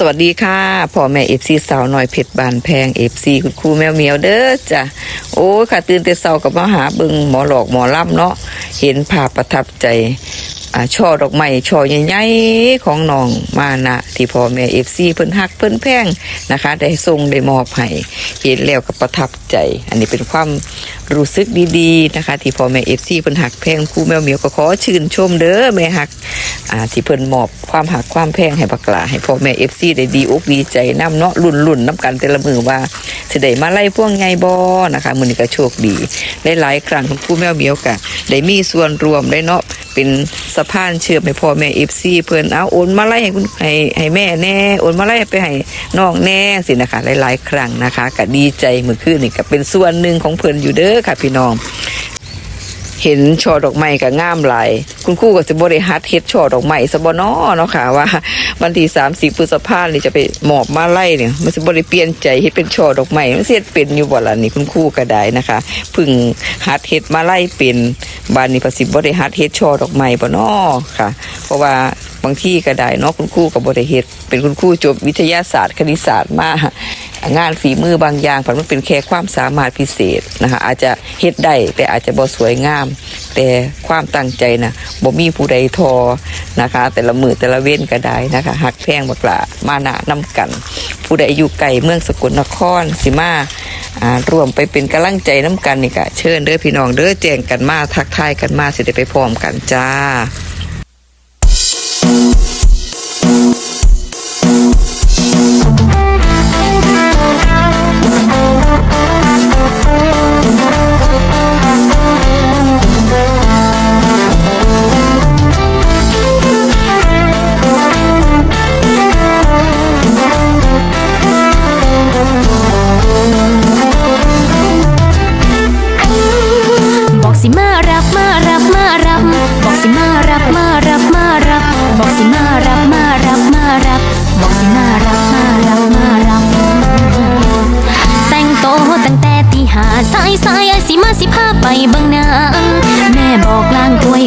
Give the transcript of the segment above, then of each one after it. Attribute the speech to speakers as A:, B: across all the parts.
A: สวัสดีค่ะพ่อแม่เอฟซีสาวหน่อยเพชรบานแพงเอฟซีคุณครูแมวเหมียวเด้อจ้ะโอ้ค่ะตื่นแต่เช้ากับมาหาบึงหมอหลอกหมอล่ำเนาะเห็นภาพประทับใจ อ่าช่อดอกไม้ช่อใหญ่ๆของน้องมานะที่พ่อแม่เอฟซีเพิ่นฮักเพิ่นแพงนะคะ ได้ส่งได้มอบให้เห็นแล้วก็ประทับใจ อันนี้เป็นความรู้สึกดีๆนะคะ ที่พ่อแม่เอฟซีเพิ่นฮักแพงครูแมวเหมียวก็ขอชื่นชมเด้อแม่ฮักอ่าที่เพิ่นมอบความหักความแพงให้บักลาให้พ่อแม่เอฟซีได้ดีอกดีใจนํเนาะรุ่นรุ่นน้ำกันแต่ละมือว่า สิได้มาไล่พวงไงบอนะคะมือนี้ก็โชคดีได้หลายครั้งคุณครูแมวเมียวกะได้มีส่วนรวมได้เนาะเป็นสะพานเชื่อมให้พ่อแม่เอฟซีเพื่อนเอาโอนมาไล่ให้คุณให้ให้แม่แน่โอนมาไล่ไปให้น้องแน่สินะคะหลายๆครั้งนะคะก็ดีใจมื้อคืนนี่ก็เป็นส่วนหนึ่งของเพื่อนอยู่เด้อค่ะพี่น้อง เห็นช่อดอกไม้ก็งามหลาย คุณครูก็จะบริหัดเฮ็ดช่อดอกไม้สบนอเนาะค่ะว่าวันที่สามสี่พฤษภาเนี่จะไปหมอบมาไล่เนี่ยมันสิบริเปลี่ยนใจเฮ็ดเป็นช่อดอกไม้มันเสียเป็นอยู่บ่ล่ะนี่คุณครูก็ได้นะคะพึ่งหัดเฮ็ดมาไล่เป็นบานนี้ประสิบบริหัดเฮ็ดช่อดอกไม้บ่น้อค่ะ เพราะว่าางที่ก็ได้เนาะคุณครูก็บ่ได้เฮ็ดเป็นคุณครูจบวิทยาศาสตร์ คณิตศาสตร์มางานฝีมือบางอย่างผันมันเป็นแค่ความสามารถพิเศษนะคะอาจจะเฮ็ดได้แต่อาจจะบ่สวยงาม แต่ความตั้งใจนะบ่มีผู้ใดทอนะคะ แต่ละมือแต่ละเว้นก็ได้นะคะหักแพงบักละมานะนำกัน ผู้ใดอยู่ไกลเมืองสกลนครสิมาอ่ารวมไปเป็นกำลังใจน้ำกันนี่ก็เชิญเด้อพี่น้องเด้อแจ้งกันมาทักทายกันมาสิได้ไปพร้อมกันจ้า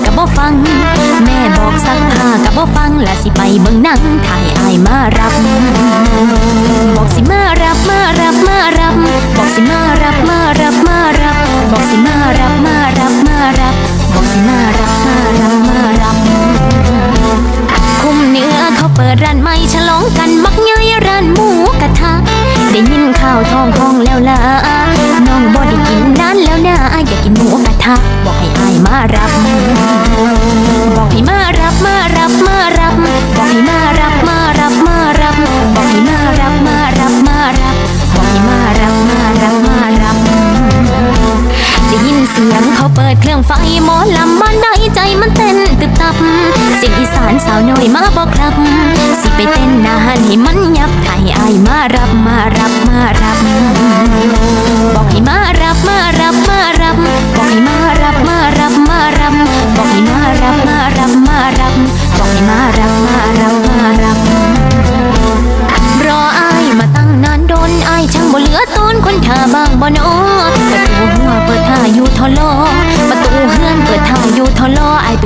B: กับบ่ฟัง แม่บอกซักผ้ากับบ่ฟังและสิไปเบิ่งหนังถ่ายอายมารับ บอกสิมารับมารับมารับ บอกสิมารับมารับมารับ บอกสิมารับมารับมารับ บอกสิมารับมารับมารับ คุมเนื้อเขาเปิดร้านใหม่ฉลองกันมักง่ายร้านหมูกระทะได้ยินข่าวทองทองแล้วล่ะน้องบ่ได้กินนานแล้วนะอยากกินหมูกระทะบอกให้อายมารับ หมอลำบ้านได้ใจมันเต้นตึบตับเสียงอีสานสาวน้อยมาบอกครับ สิไปเต้นนานให้มันยับไทยอายมารับมารับมารับ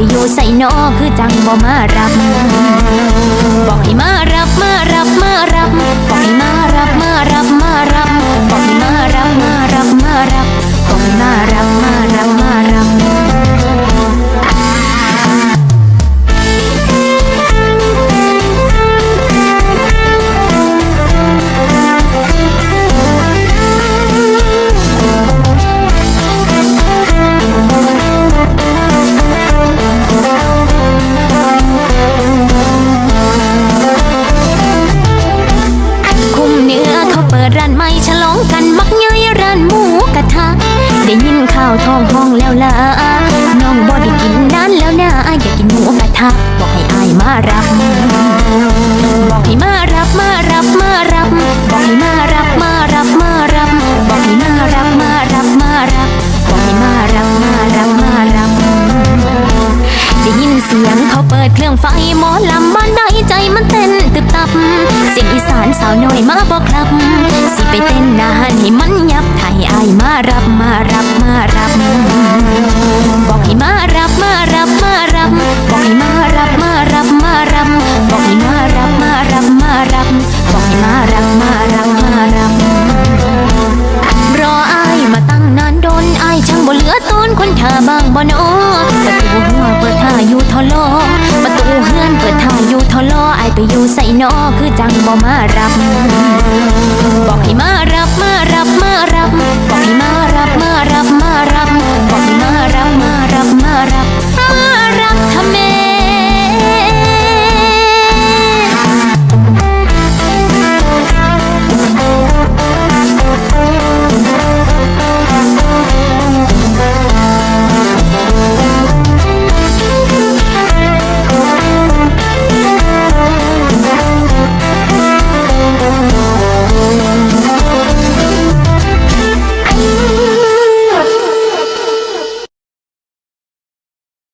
B: อยู่ใส่นอคือจังบ่มารับบอกให้มา ดร้านใหม่ฉลองกันมักง่ายร้านหมูกระทะ ได้ยินข่าวทองห้องแล้วล่ะน้องบ่ได้กินนานแล้วนะอยากกินหมูกระทะ บอกให้อายมารับ บอกให้มารับมารับมารับ บอกให้มารับมารับมารับ บอกให้มารับมารับมารับบอกให้มารับมารับมารับ ได้ยินเสียงเขาเปิดเครื่องไฟหมอลำมันได้ใจมันเต้นตึบตับ เสียงอีสานสาวน้อยมาบอกครับ เต้นนานให้มันยับไทยอายมารับมารับมารับ บอกให้มารับมารับมารับ บอกให้มารับมารับมารับ บอกให้มารับมารับมารับ บอกให้มารับมารับมารับ รออายมาตั้งนานโดนอายช่างบ่เหลือต้นคนท่าบางบ่นอประตูหัวเปิดท่าอยู่ทอลอประตูเฮือนเปิดท่าอยู่ทอลออายไปอยู่ใส่นอคือจังบ่มารับ